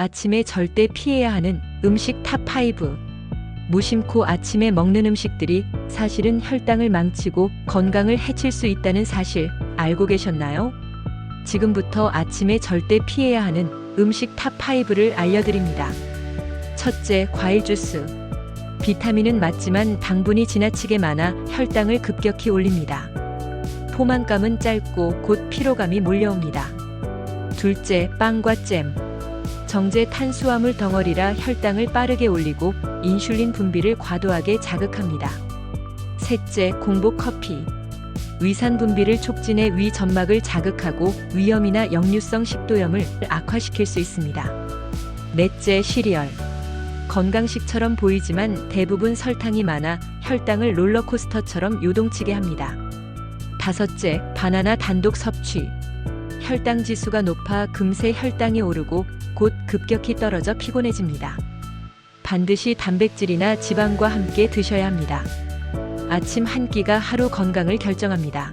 아침에 절대 피해야 하는 음식 탑5. 무심코 아침에 먹는 음식들이 사실은 혈당을 망치고 건강을 해칠 수 있다는 사실 알고 계셨나요? 지금부터 아침에 절대 피해야 하는 음식 탑5를 알려드립니다. 첫째, 과일 주스. 비타민은 맞지만 당분이 지나치게 많아 혈당을 급격히 올립니다. 포만감은 짧고 곧 피로감이 몰려옵니다. 둘째, 빵과 잼. 정제 탄수화물 덩어리라 혈당을 빠르게 올리고 인슐린 분비를 과도하게 자극합니다. 셋째, 공복 커피. 위산 분비를 촉진해 위 점막을 자극하고 위염이나 역류성 식도염을 악화시킬 수 있습니다. 넷째, 시리얼. 건강식처럼 보이지만 대부분 설탕이 많아 혈당을 롤러코스터처럼 요동치게 합니다. 다섯째, 바나나 단독 섭취. 혈당 지수가 높아 금세 혈당이 오르고 곧 급격히 떨어져 피곤해집니다. 반드시 단백질이나 지방과 함께 드셔야 합니다. 아침 한 끼가 하루 건강을 결정합니다.